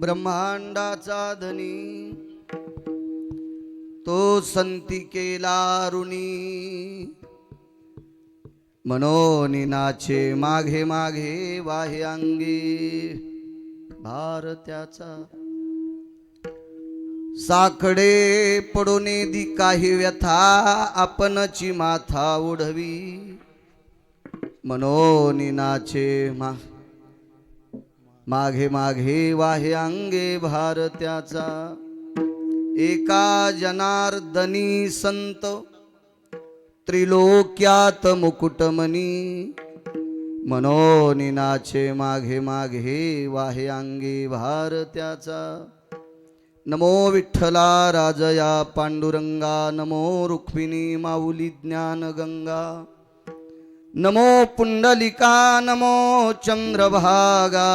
ब्रह्मांडाचा धनी. तो संती केला ऋणी मनोनिनाचे मागे माघे माघे वाहे अंगी. भारत्याचा साकडे पडोने दी काही व्यथा आपणची माथा उडवी. मनोनिनाचे मा माघे माघे वाहे अंगे भारत्याचा. एका जनार्दनी संत त्रिलोक्यात मुकुटमनी. मनोनिनाचे माघे माघे वाहे अंगे भारत्याचा. नमो विठ्ठला राजया पांडुरंगा नमो रुक्मिणी माऊली ज्ञान गंगा नमो पुंडलिका नमो चंद्रभागा।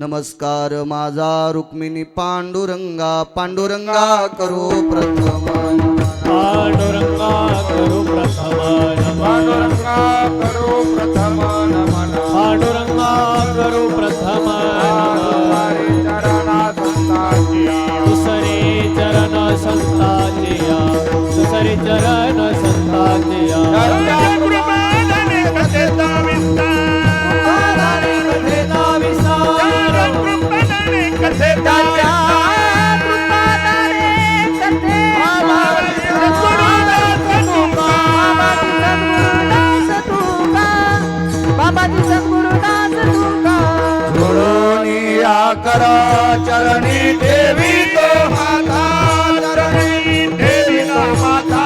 नमस्कार माझा रुक्मिणी पांडुरंगा पांडुरंगा करो प्रथम। पांडुरंगा म्हणून करा चरणी देवी तो माता चरणी देवी तो माता.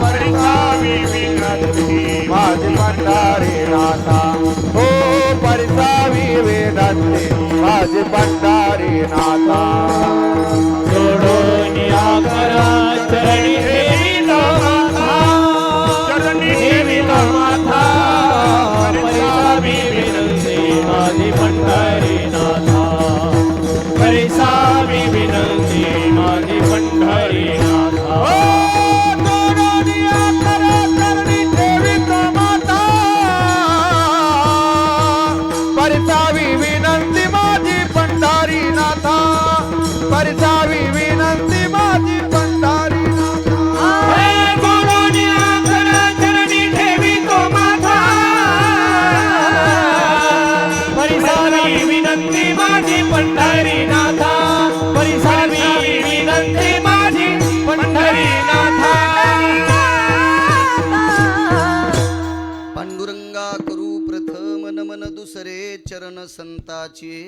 परिसावी विनंती माझी भंडारी नाथा हो परिसावी विनंती माझी भंडारी नाथा परसावी विनंती माझी पंढारी नाथा विनंती माझी पंढरी नाथा. परिसावी विनंती माझी पंढरी नाथा. पांडुरंगा करू प्रथम नमन दुसरे चरण संताचे.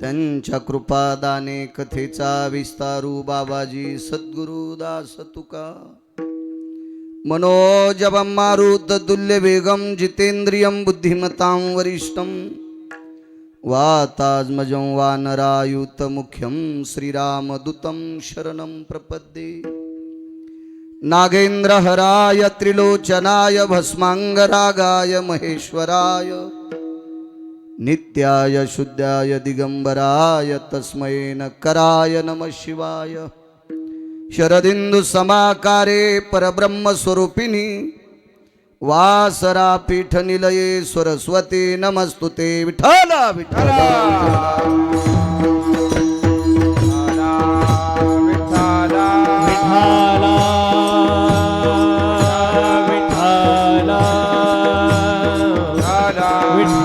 त्यांच्या कृपादाने कथेचा विस्तारू बाबाजी सद्गुरु दास तुका. मनोजब मारुत दुल्य वेगम जितेंद्रियम बुद्धिमतां वरिष्ठं. वातात्मजं वानरायुत मुख्यं श्रीरामदूतं शरणं प्रपद्ये. नागेन्द्रहराय त्रिलोचनाय भस्माङ्गरागाय महेश्वराय. नित्याय शुद्धाय दिगंबराय तस्मै नकराय नमः शिवाय. शरदिंदु समाकारे परब्रह्मस्वरूपिणी वासरा पीठ निलये सरस्वती नमस्तुते विठ्ठल विठ्ठल. विठाला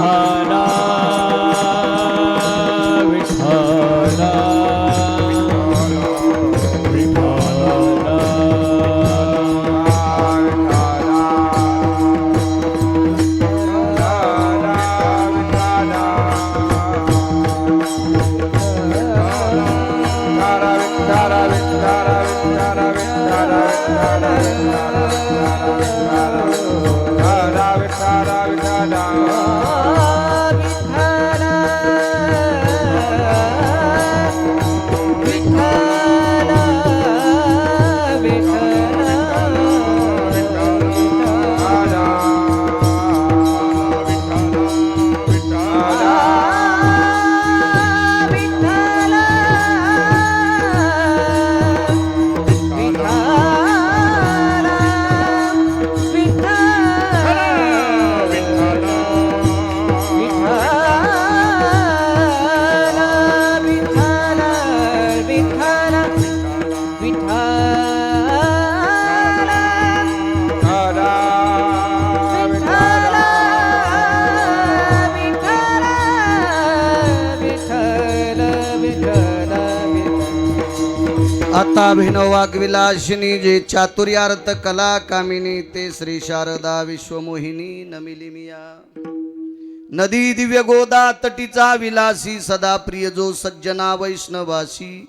विठाला अभिनव वाग्विलासिनी जे चातुर्यार्थ कला कामिनी ते श्री शारदा विश्वमोहिनी नमिली मिया. नदी दिव्य गोदा तटीचा विलासी सदा प्रिय जो सज्जना वैष्णवासी.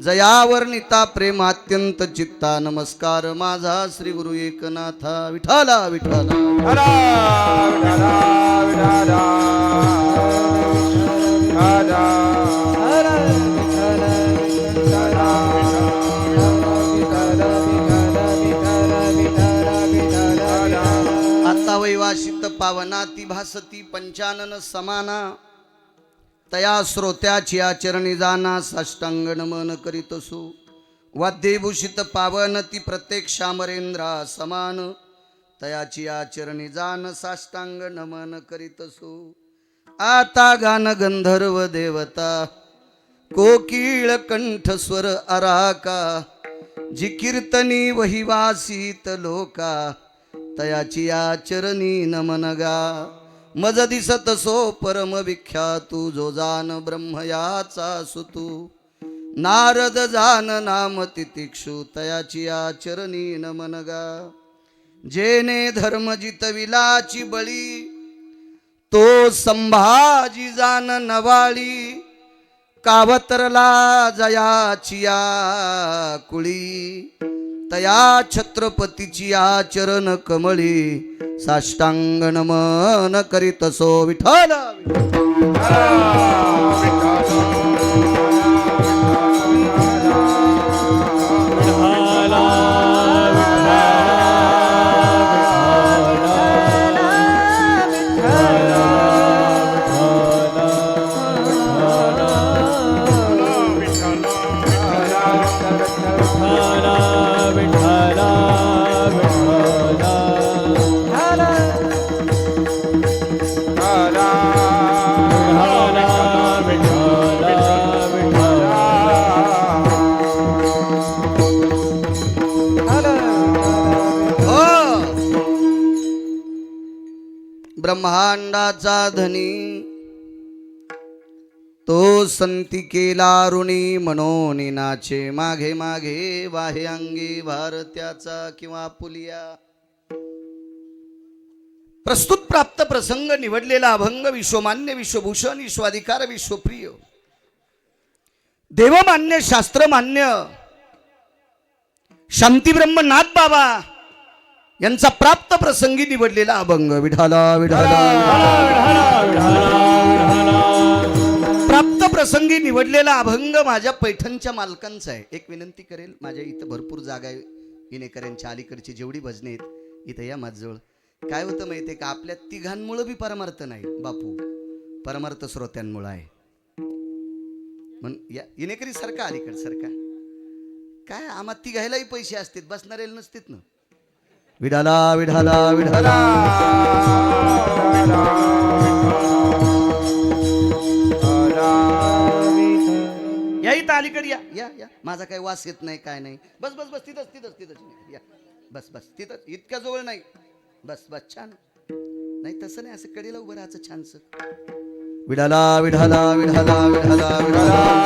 जयावर्णिता प्रेम अत्यंत चित्ता नमस्कार माझा श्री गुरु एकनाथा. विठाला विठाला. वैवासित भासती पंचानन समाना. तया श्रोत्याची आचरणी जाना साष्टांग नमन करीत असो. वाद्यभूषित पावन ती प्रत्येक शामरेंद्रा समान. तयाची आचरणी जान साष्टांग नमन करीत असो. आता गान गंधर्व देवता कोकिळ कंठ स्वर अराका. जी कीर्तनी वहिवासीत लोका तयाची या नमन गा मज दिसत सो परम विख्यातू जो जान ब्रह्मयाचा सुतू. नारद जान नाम तितिक्षु तयाची या चरणी नमनगा. जेने धर्म जितविलाची बळी तो संभाजी जान नवाळी. कावतरला जयाचिया कुळी. तया छत्रपतीची आचरण कमळी साष्टांग नमन करीत सो विठ्ठल. ब्रह्मांडाचा धनी. तो संती केला ऋणी म्हणून नाचे मागे मागे वाहे अंगी भारत्याचा किंवा पुलिया. प्रस्तुत प्राप्त प्रसंग निवडलेला अभंग विश्वमान्य विश्वभूषण विश्वाधिकार विश्वप्रिय. देवमान्य शास्त्रमान्य शांतीब्रह्मनाथ बाबा यांचा प्राप्त प्रसंगी निवडलेला अभंग. विठाला विठाला प्राप्त प्रसंगी निवडलेला अभंग माझ्या पैठणच्या मालकांचा आहे. एक विनंती करेल माझ्या इथं भरपूर जागा आहे. विनेकरांच्या अलीकडची जेवढी भजने आहेत इथं या माझजवळ काय होतं माहिती आहे का? आपल्या तिघांमुळं बी परमार्थ नाही बापू. परमार्थ श्रोत्यांमुळं आहे. म्हण या इनेकरी सारखा अलीकड सारखा काय? आम्हा तिघायलाही पैसे असतात बसणारे नसतात ना. विढाला विढाला विढाला. या इथं अलीकडे या. या या. माझा काही वास येत नाही काय नाही. बस बस बस तिथंच तिथंच तिथंच. या. बस बस तिथंच. इतक्या जवळ नाही. बस बस छान. नाही तसं नाही. असं कडेला उभं राहायचं छानस. विढाला विढाला विढाला विढाला विढाला.